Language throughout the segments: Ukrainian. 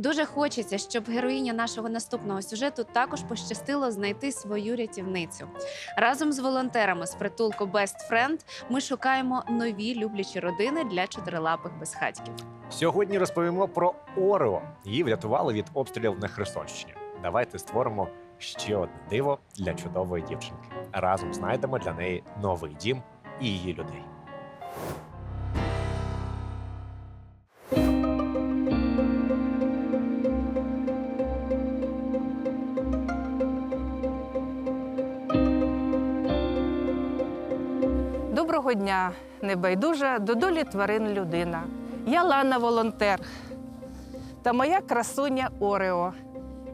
Дуже хочеться, щоб героїня нашого наступного сюжету також пощастило знайти свою рятівницю. Разом з волонтерами з притулку Best Friend ми шукаємо нові люблячі родини для чотирилапих безхатьків. Сьогодні розповімо про Орео. Її врятували від обстрілів на Херсонщині. Давайте створимо ще одне диво для чудової дівчинки. Разом знайдемо для неї новий дім і її людей. Доброго дня, небайдужа до долі тварин людина. Я Лана волонтер та моя красуня Орео.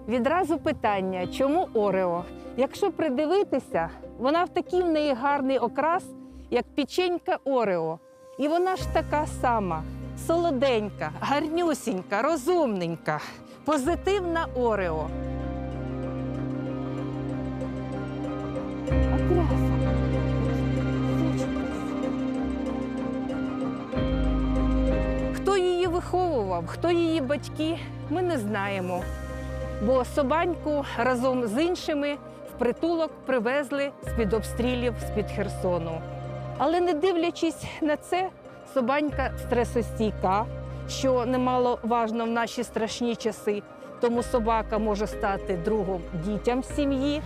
Відразу питання, чому Орео? Якщо придивитися, вона в такий в неї гарний окрас, як печенька Орео. І вона ж така сама: солоденька, гарнюсінька, розумненька, позитивна Орео. Хто виховував, хто її батьки, ми не знаємо. Бо собаньку разом з іншими в притулок привезли з-під обстрілів з-під Херсону. Але не дивлячись на це, собанька стресостійка, що немало важно в наші страшні часи. Тому собака може стати другом дітям сім'ї.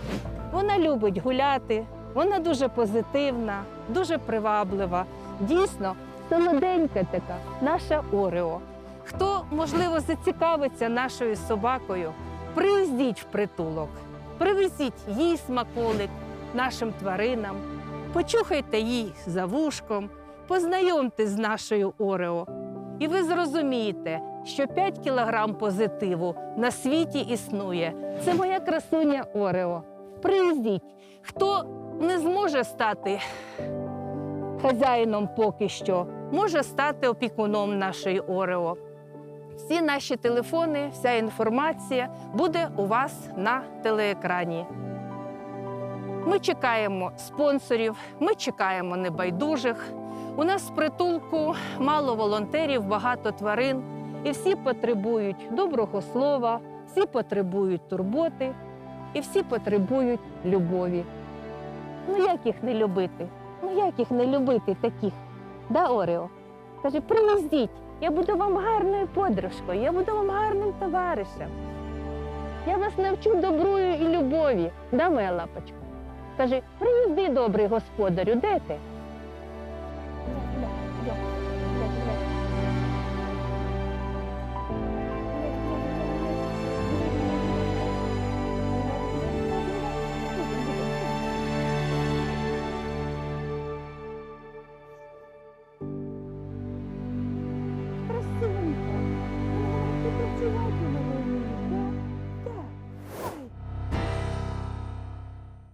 Вона любить гуляти, вона дуже позитивна, дуже приваблива. Дійсно, солоденька така, наша Орео. Хто, можливо, зацікавиться нашою собакою, приїздіть в притулок, привезіть їй смаколик нашим тваринам, почухайте їй за вушком, познайомте з нашою Орео. І ви зрозумієте, що 5 кілограм позитиву на світі існує. Це моя красуня Орео. Приїздіть. Хто не зможе стати хазяїном поки що, може стати опікуном нашої Орео. Всі наші телефони, вся інформація буде у вас на телеекрані. Ми чекаємо спонсорів, ми чекаємо небайдужих. У нас в притулку мало волонтерів, багато тварин, і всі потребують доброго слова, всі потребують турботи, і всі потребують любові. Ну як їх не любити? Ну як їх не любити таких? Да, Орео? Каже, приїздіть, я буду вам гарною подружкою, я буду вам гарним товаришем. Я вас навчу доброю і любові. Да, моя лапочку. Каже, приїзди, добрий господарю, де ти?